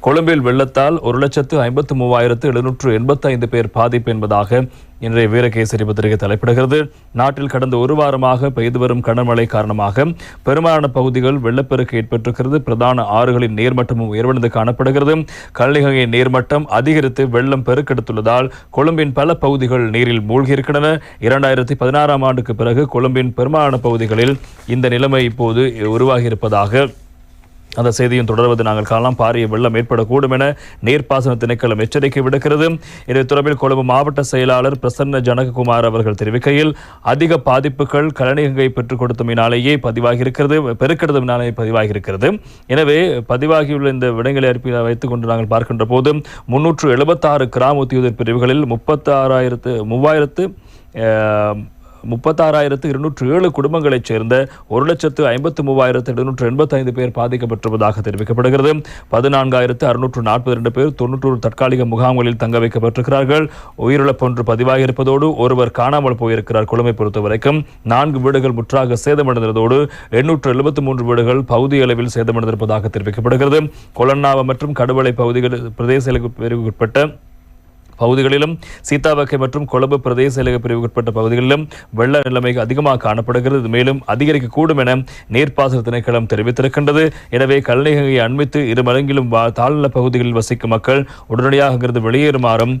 கொழும்பில் வெள்ளத்தால் ஒரு லட்சத்து ஐம்பத்து மூவாயிரத்து எழுநூற்று எண்பத்தி ஐந்து பேர் பாதிப்பு என்பதாக இன்றைய வீரகேசரி பத்திரிகை தலைப்பிடுகிறது. நாட்டில் கடந்த ஒரு வாரமாக பெய்து வரும் கனமழை காரணமாக பெரும்பாலான பகுதிகள் வெள்ளப்பெருக்கு ஏற்பட்டிருக்கிறது. பிரதான ஆறுகளின் நீர்மட்டமும் உயர்வடைந்து காணப்படுகிறது. கள்ளிகங்கை நீர்மட்டம் அதிகரித்து வெள்ளம் பெருக்கெடுத்துள்ளதால் கொழும்பின் பல பகுதிகள் நீரில் மூழ்கியிருக்கின்றன. இரண்டாயிரத்தி பதினாறாம் ஆண்டுக்கு பிறகு கொழும்பின் பெரும்பாலான பகுதிகளில் இந்த நிலைமை இப்போது உருவாகியிருப்பதாக அந்த செய்தியும் தொடர்வது நாங்கள் காணலாம். பாரிய வெள்ளம் ஏற்படக்கூடும் என நீர்ப்பாசன திணைக்களம் எச்சரிக்கை விடுக்கிறது. இது தொடர்பில் கொழும்பு மாவட்ட செயலாளர் பிரசன்ன ஜனககுமார் அவர்கள் தெரிவிக்கையில் அதிக பாதிப்புகள் கலனிகங்கை பெற்றுக் கொடுத்தமினாலேயே பதிவாகியிருக்கிறது பெருக்கெடுத்தமினாலேயே பதிவாகியிருக்கிறது. எனவே பதிவாகியுள்ள இந்த விடங்களை அனுப்பி வைத்துக் கொண்டு நாங்கள் பார்க்கின்ற போது முன்னூற்று எழுபத்தாறு கிராம உத்தியோகர் பிரிவுகளில் முப்பத்தாறாயிரத்து மூவாயிரத்து முப்பத்தாறாயிரத்து இருநூற்று ஏழு குடும்பங்களைச் சேர்ந்த ஒரு லட்சத்து ஐம்பத்து மூவாயிரத்து எழுநூற்று எண்பத்தைந்து பேர் பாதிக்கப்பட்டிருப்பதாக தெரிவிக்கப்படுகிறது. பதினான்காயிரத்து அறுநூற்று நாற்பத்தி ரெண்டு பேர் தொன்னூற்றோரு தற்காலிக முகாம்களில் தங்க வைக்கப்பட்டிருக்கிறார்கள். உயிரிழப்பு ஒன்று பதிவாகியிருப்பதோடு ஒருவர் காணாமல் போயிருக்கிறார் கொழுமை பொறுத்தவரைக்கும். நான்கு வீடுகள் முற்றாக சேதமடைந்ததோடு எண்ணூற்று எழுபத்து மூன்று வீடுகள் பகுதி அளவில் சேதமடைந்திருப்பதாக தெரிவிக்கப்படுகிறது. கொலன்னாவ மற்றும் கடுவளை பகுதிகள் பிரதேச பிரிவுக்குட்பட்ட பகுதிகளிலும் சீதாவக்கை மற்றும் கொழும்பு பிரதேச செயலக பிரிவுக்குட்பட்ட பகுதிகளிலும் வெள்ள நிலைமை அதிகமாக காணப்படுகிறது. மேலும் அதிகரிக்கக்கூடும் என நீர்ப்பாசன திணைக்களம் தெரிவித்திருக்கின்றது. எனவே கல்நீகை அண்மித்து இரு மடங்கிலும் வா- தாழ்நில பகுதிகளில் வசிக்கும் மக்கள் உடனடியாக அங்கிருந்து வெளியேறுமாறும்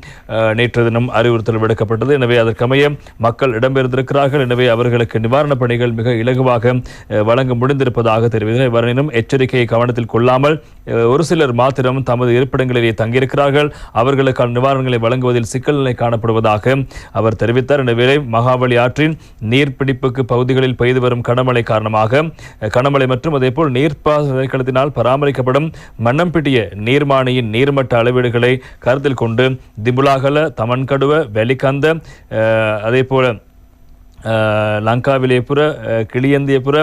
நேற்று தினம் அறிவுறுத்தல் விடுக்கப்பட்டது. எனவே அதற்கமைய மக்கள் இடம்பெயர்ந்திருக்கிறார்கள். எனவே அவர்களுக்கு நிவாரணப் பணிகள் மிக இலகுவாக வழங்க முடிந்திருப்பதாக தெரிவித்தார் இவரினும் எச்சரிக்கையை கவனத்தில் கொள்ளாமல் ஒரு சிலர் மாத்திரம் தமது இருப்பிடங்களிலே தங்கியிருக்கிறார்கள். அவர்களுக்கான நிவாரணங்களை வழங்குவதில் சிக்கல் நிலை காணப்படுவதாக அவர் தெரிவித்தார். எனவே மகாபலி ஆற்றின் நீர்பிடிப்புக்கு பகுதிகளில் பெய்து வரும் கனமழை காரணமாக கனமழை மற்றும் அதேபோல் நீர்ப்பாசனத்தினால் பராமரிக்கப்படும் மன்னம்பிட்டிய நீர்மானியின் நீர்மட்ட அளவீடுகளை கருத்தில் கொண்டு திபுலாகல தமன்கடுவ வெலிகந்த அஹ், அதேபோல லங்காவிலேபுர அஹ், கிளியந்தியபுர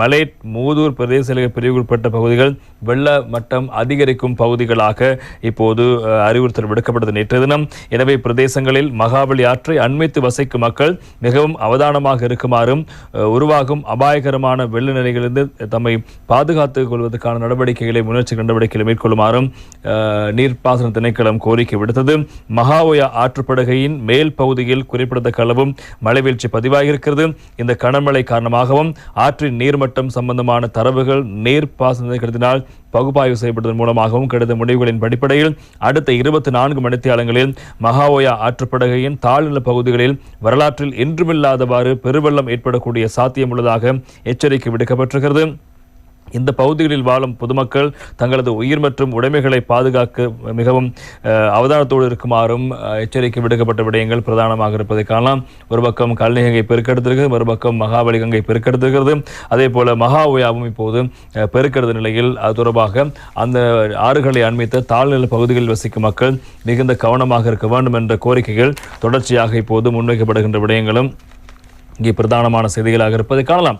மலை மலேட் மூதூர் பிரதேச பிரிவுக்குட்பட்ட பகுதிகள் வெள்ள மட்டம் அதிகரிக்கும் பகுதிகளாக இப்போது அறிவுறுத்தல் விடுக்கப்பட்டது நேற்று தினம். எனவே பிரதேசங்களில் மகாபலி ஆற்றை அண்மித்து வசிக்கும் மக்கள் மிகவும் அவதானமாக இருக்குமாறும் உருவாகும் அபாயகரமான வெள்ள நிலைகளிலிருந்து தம்மை பாதுகாத்துக் கொள்வதற்கான நடவடிக்கைகளை முன்னெச்சரிக்கை நடவடிக்கைகளை மேற்கொள்ளுமாறும் நீர்ப்பாசன திணைக்களம் கோரிக்கை விடுத்தது. மகாவயா ஆற்றுப்படுகையின் மேல் பகுதியில் குறிப்பிடத்தக்க அளவும் மழைவீழ்ச்சி பதிவாகியிருக்கிறது. இந்த கனமழை காரணமாகவும் ஆற்றின் நீர்மட்டம் சம்பந்தமான தரவுகள் பாசன கருதினால் பகுப்பாய்வு செய்யப்பட்டதன் மூலமாகவும் கிடைத்த முடிவுகளின் அடிப்படையில் அடுத்த இருபத்தி நான்கு மணித்தியாலங்களில் மகாவோயா ஆற்றுப்படுகையின் தாழ்நில பகுதிகளில் வரலாற்றில் என்றுமில்லாதவாறு பெருவெள்ளம் ஏற்படக்கூடிய சாத்தியம் உள்ளதாக எச்சரிக்கை விடுக்கப்பட்டிருக்கிறது. இந்த பகுதிகளில் வாழும் பொதுமக்கள் தங்களது உயிர் மற்றும் உடைமைகளை பாதுகாக்க மிகவும் அவதானத்தோடு இருக்குமாறும் எச்சரிக்கை விடுக்கப்பட்ட விடயங்கள் பிரதானமாக இருப்பதை காணலாம். ஒரு பக்கம் கல்நிகங்கை பெருக்கெடுத்திருக்கிறது மறுபக்கம் மகாபலி கங்கை பெருக்கெடுத்திருக்கிறது. அதே போல மகா ஓயாவும் இப்போது அஹ், பெருக்கெடுத்த நிலையில் அது தொடர்பாக அந்த ஆறுகளை அண்மித்த தாழ்நில பகுதிகளில் வசிக்கும் மக்கள் மிகுந்த கவனமாக இருக்க வேண்டும் என்ற கோரிக்கைகள் தொடர்ச்சியாக இப்போது முன்வைக்கப்படுகின்ற விடயங்களும் இங்கே பிரதானமான செய்திகளாக இருப்பதை காணலாம்.